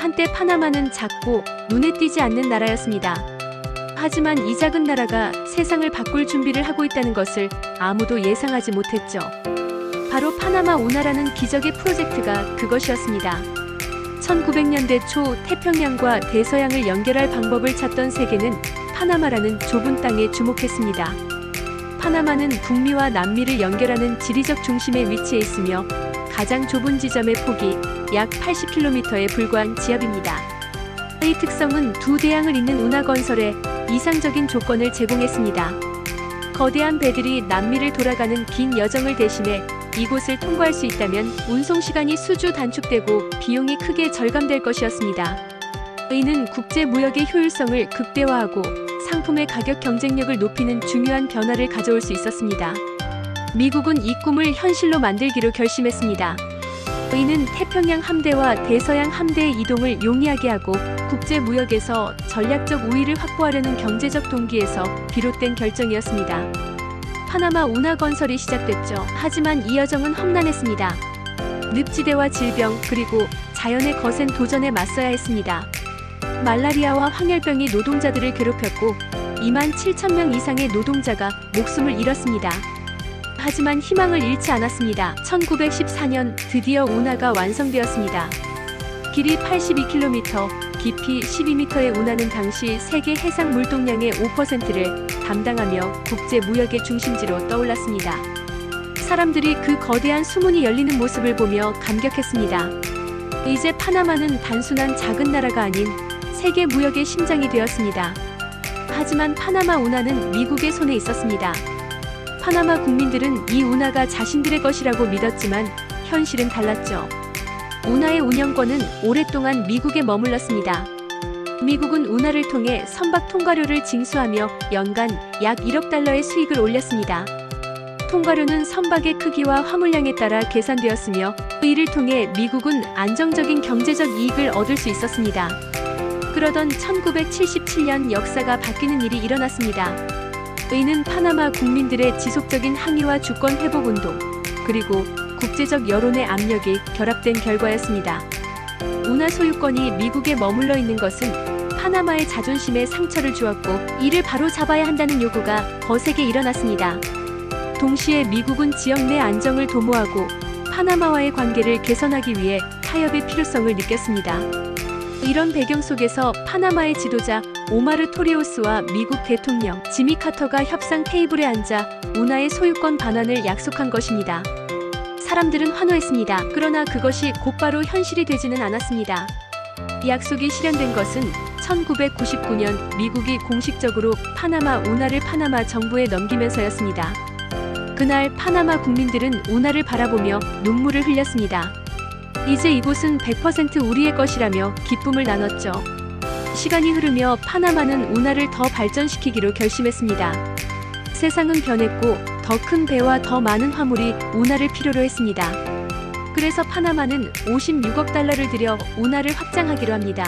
한때 파나마는 작고 눈에 띄지 않는 나라였습니다. 하지만 이 작은 나라가 세상을 바꿀 준비를 하고 있다는 것을 아무도 예상하지 못했죠. 바로 파나마 운하라는 기적의 프로젝트가 그것이었습니다. 1900년대 초 태평양과 대서양을 연결할 방법을 찾던 세계는 파나마라는 좁은 땅에 주목했습니다. 파나마는 북미와 남미를 연결하는 지리적 중심에 위치해 있으며 가장 좁은 지점의 폭이 약 80km에 불과한 지압입니다. 이 특성은 두 대양을 잇는 운하 건설에 이상적인 조건을 제공했습니다. 거대한 배들이 남미를 돌아가는 긴 여정을 대신해 이곳을 통과할 수 있다면 운송 시간이 수주 단축되고 비용이 크게 절감될 것이었습니다. 이는 국제 무역의 효율성을 극대화하고 상품의 가격 경쟁력을 높이는 중요한 변화를 가져올 수 있었습니다. 미국은 이 꿈을 현실로 만들기로 결심했습니다. 이는 태평양 함대와 대서양 함대의 이동을 용이하게 하고 국제 무역에서 전략적 우위를 확보하려는 경제적 동기에서 비롯된 결정이었습니다. 파나마 운하 건설이 시작됐죠. 하지만 이 여정은 험난했습니다. 늪지대와 질병 그리고 자연의 거센 도전에 맞서야 했습니다. 말라리아와 황열병이 노동자들을 괴롭혔고 2만 7천 명 이상의 노동자가 목숨을 잃었습니다. 하지만 희망을 잃지 않았습니다. 1914년 드디어 운하가 완성되었습니다. 길이 82km, 깊이 12m의 운하는 당시 세계 해상 물동량의 5%를 담당하며 국제 무역의 중심지로 떠올랐습니다. 사람들이 그 거대한 수문이 열리는 모습을 보며 감격했습니다. 이제 파나마는 단순한 작은 나라가 아닌 세계 무역의 심장이 되었습니다. 하지만 파나마 운하는 미국의 손에 있었습니다. 파나마 국민들은 이 운하가 자신들의 것이라고 믿었지만 현실은 달랐죠. 운하의 운영권은 오랫동안 미국에 머물렀습니다. 미국은 운하를 통해 선박 통과료를 징수하며 연간 약 1억 달러의 수익을 올렸습니다. 통과료는 선박의 크기와 화물량에 따라 계산되었으며 이를 통해 미국은 안정적인 경제적 이익을 얻을 수 있었습니다. 그러던 1977년 역사가 바뀌는 일이 일어났습니다. 이는 파나마 국민들의 지속적인 항의와 주권 회복 운동, 그리고 국제적 여론의 압력이 결합된 결과였습니다. 운하 소유권이 미국에 머물러 있는 것은 파나마의 자존심에 상처를 주었고 이를 바로 잡아야 한다는 요구가 거세게 일어났습니다. 동시에 미국은 지역 내 안정을 도모하고 파나마와의 관계를 개선하기 위해 타협의 필요성을 느꼈습니다. 이런 배경 속에서 파나마의 지도자 오마르 토리오스와 미국 대통령 지미 카터가 협상 테이블에 앉아 운하의 소유권 반환을 약속한 것입니다. 사람들은 환호했습니다. 그러나 그것이 곧바로 현실이 되지는 않았습니다. 약속이 실현된 것은 1999년 미국이 공식적으로 파나마 운하를 파나마 정부에 넘기면서였습니다. 그날 파나마 국민들은 운하를 바라보며 눈물을 흘렸습니다. 이제 이곳은 100% 우리의 것이라며 기쁨을 나눴죠. 시간이 흐르며 파나마는 운하를 더 발전시키기로 결심했습니다. 세상은 변했고 더 큰 배와 더 많은 화물이 운하를 필요로 했습니다. 그래서 파나마는 56억 달러를 들여 운하를 확장하기로 합니다.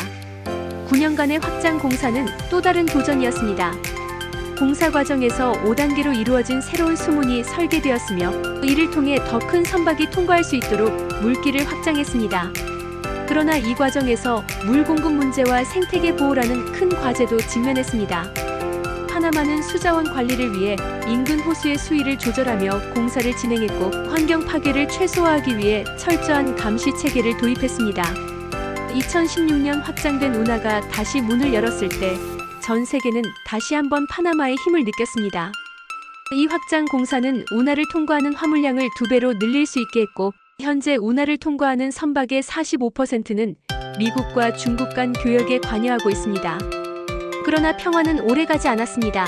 9년간의 확장 공사는 또 다른 도전이었습니다. 공사 과정에서 5단계로 이루어진 새로운 수문이 설계되었으며 이를 통해 더 큰 선박이 통과할 수 있도록 물길을 확장했습니다. 그러나 이 과정에서 물 공급 문제와 생태계 보호라는 큰 과제도 직면했습니다. 파나마는 수자원 관리를 위해 인근 호수의 수위를 조절하며 공사를 진행했고 환경 파괴를 최소화하기 위해 철저한 감시 체계를 도입했습니다. 2016년 확장된 운하가 다시 문을 열었을 때 전 세계는 다시 한번 파나마의 힘을 느꼈습니다. 이 확장 공사는 운하를 통과하는 화물량을 두 배로 늘릴 수 있게 했고 현재 운하를 통과하는 선박의 45%는 미국과 중국 간 교역에 관여하고 있습니다. 그러나 평화는 오래가지 않았습니다.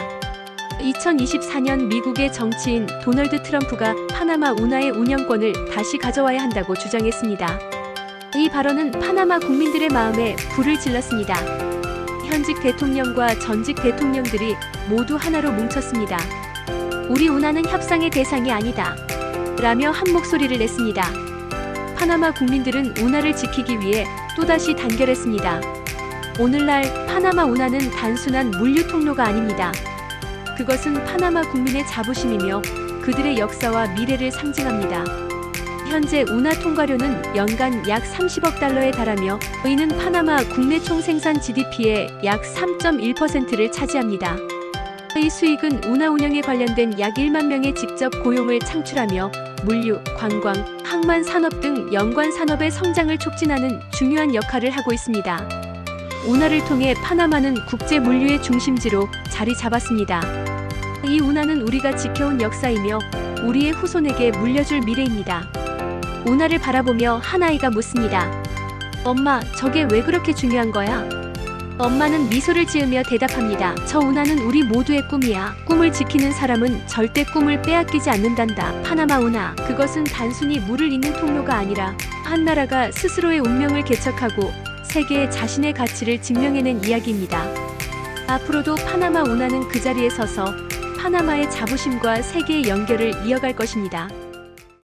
2024년 미국의 정치인 도널드 트럼프가 파나마 운하의 운영권을 다시 가져와야 한다고 주장했습니다. 이 발언은 파나마 국민들의 마음에 불을 질렀습니다. 현직 대통령과 전직 대통령들이 모두 하나로 뭉쳤습니다. 우리 운하는 협상의 대상이 아니다. 라며 한 목소리를 냈습니다. 파나마 국민들은 운하를 지키기 위해 또다시 단결했습니다. 오늘날 파나마 운하는 단순한 물류 통로가 아닙니다. 그것은 파나마 국민의 자부심이며 그들의 역사와 미래를 상징합니다. 현재 운하 통과료는 연간 약 30억 달러에 달하며 이는 파나마 국내 총 생산 GDP의 약 3.1%를 차지합니다. 이 수익은 운하 운영에 관련된 약 1만 명의 직접 고용을 창출하며 물류, 관광, 항만 산업 등 연관 산업의 성장을 촉진하는 중요한 역할을 하고 있습니다. 운하를 통해 파나마는 국제 물류의 중심지로 자리 잡았습니다. 이 운하는 우리가 지켜온 역사이며 우리의 후손에게 물려줄 미래입니다. 운하를 바라보며 한 아이가 묻습니다. 엄마, 저게 왜 그렇게 중요한 거야? 엄마는 미소를 지으며 대답합니다. 저 운하는 우리 모두의 꿈이야. 꿈을 지키는 사람은 절대 꿈을 빼앗기지 않는단다. 파나마 운하. 그것은 단순히 물을 잇는 통로가 아니라 한 나라가 스스로의 운명을 개척하고 세계에 자신의 가치를 증명해낸 이야기입니다. 앞으로도 파나마 운하는 그 자리에 서서 파나마의 자부심과 세계의 연결을 이어갈 것입니다.